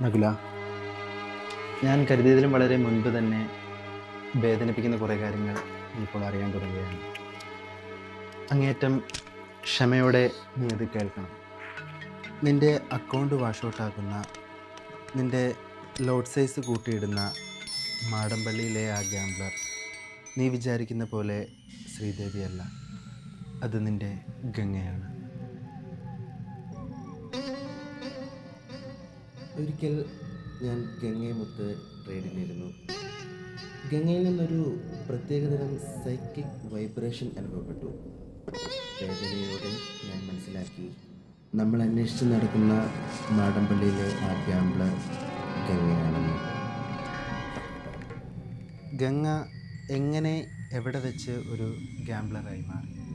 നകുല ഞാൻ കരുതിയതിലും വളരെ മുൻപ് തന്നെ വേദനിപ്പിക്കുന്ന കുറേ കാര്യങ്ങൾ ഇപ്പോൾ അറിയാൻ തുടങ്ങുകയാണ്. അങ്ങേറ്റം ക്ഷമയോടെ നീ അത് കേൾക്കണം. നിന്റെ അക്കൗണ്ട് വാഷ് ഔട്ടാക്കുന്ന നിന്റെ ലോഡ് സൈസ് കൂട്ടിയിടുന്ന മാടമ്പള്ളിയിലെ ആ ഗാംബ്ലർ നീ വിചാരിക്കുന്ന പോലെ ശ്രീദേവിയല്ല. അത് നിന്റെ ഗംഗയാണ്. ഒരിക്കൽ ഞാൻ ഗംഗയുമൊത്ത് ട്രേഡിനിരുന്നു ഗംഗയിൽ നിന്നൊരു പ്രത്യേകതരം സൈക്കിക് വൈബ്രേഷൻ അനുഭവപ്പെട്ടു. വേദനയോടെ ഞാൻ മനസ്സിലാക്കി. നമ്മൾ അന്വേഷിച്ച് നടക്കുന്ന മാടമ്പള്ളിയിലെ ആ ഗാംബ്ലർ ഗംഗയാണെന്ന്. ഗംഗ എങ്ങനെ എവിടെ വെച്ച് ഒരു ഗാംബ്ലറായി മാറി?